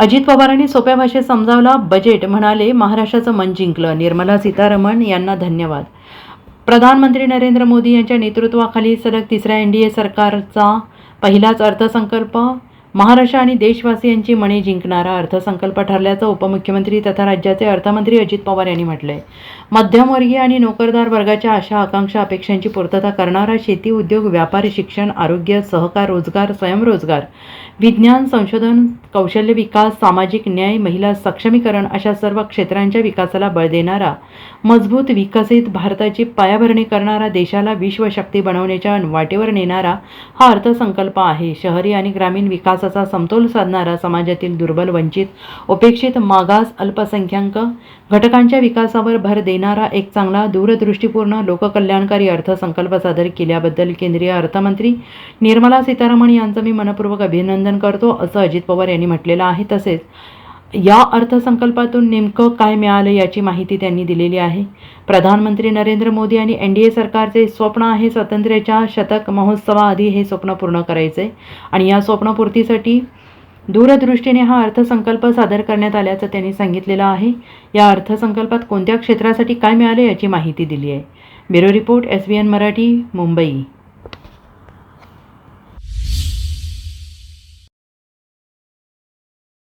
अजित पवारांनी सोप्या भाषेत समजावला बजेट म्हणाले महाराष्ट्राचं मन जिंकलं. निर्मला सीतारमण यांना धन्यवाद. प्रधानमंत्री नरेंद्र मोदी यांच्या नेतृत्वाखाली सलग तिसऱ्या एन डी ए सरकारचा पहिलाच अर्थसंकल्प महाराष्ट्र आणि देशवासियांची मणे जिंकणारा अर्थसंकल्प ठरल्याचं उपमुख्यमंत्री तथा राज्याचे अर्थमंत्री अजित पवार यांनी म्हटलंय. मध्यमवर्गीय आणि नोकरदार वर्गाच्या आशा आकांक्षा अपेक्षांची पूर्तता करणारा शेती उद्योग व्यापार शिक्षण आरोग्य सहकार रोजगार स्वयंरोजगार विज्ञान संशोधन कौशल्य विकास सामाजिक न्याय महिला सक्षमीकरण अशा सर्व क्षेत्रांच्या विकासाला बळ देणारा मजबूत विकसित भारताची पायाभरणी करणारा देशाला विश्वशक्ती बनवण्याच्या वाटेवर नेणारा हा अर्थसंकल्प आहे. शहरी आणि ग्रामीण विकास विकासाचा समतोल साधणारा समाजातील दुर्बल वंचित उपेक्षित मागास अल्पसंख्याक घटकांच्या विकासावर भर देणारा एक चांगला दूरदृष्टीपूर्ण लोककल्याणकारी अर्थसंकल्प सादर केल्याबद्दल केंद्रीय अर्थमंत्री निर्मला सीतारामन यांचं मी मनपूर्वक अभिनंदन करतो असं अजित पवार यांनी म्हटलेलं आहे. तसेच या अर्थसंकल्पातून नेमकं काय मिळालं याची माहिती त्यांनी दिलेली आहे. प्रधानमंत्री नरेंद्र मोदी आणि एन डी ए सरकारचे स्वप्न आहे स्वातंत्र्याच्या शतक महोत्सवाआधी हे स्वप्न पूर्ण करायचे आणि या स्वप्नपूर्तीसाठी दूरदृष्टीने हा अर्थसंकल्प सादर करण्यात आल्याचं त्यांनी सांगितलेलं आहे. या अर्थसंकल्पात कोणत्या क्षेत्रासाठी काय मिळाले याची माहिती दिली आहे. Bureau report S B N Marathi Mumbai.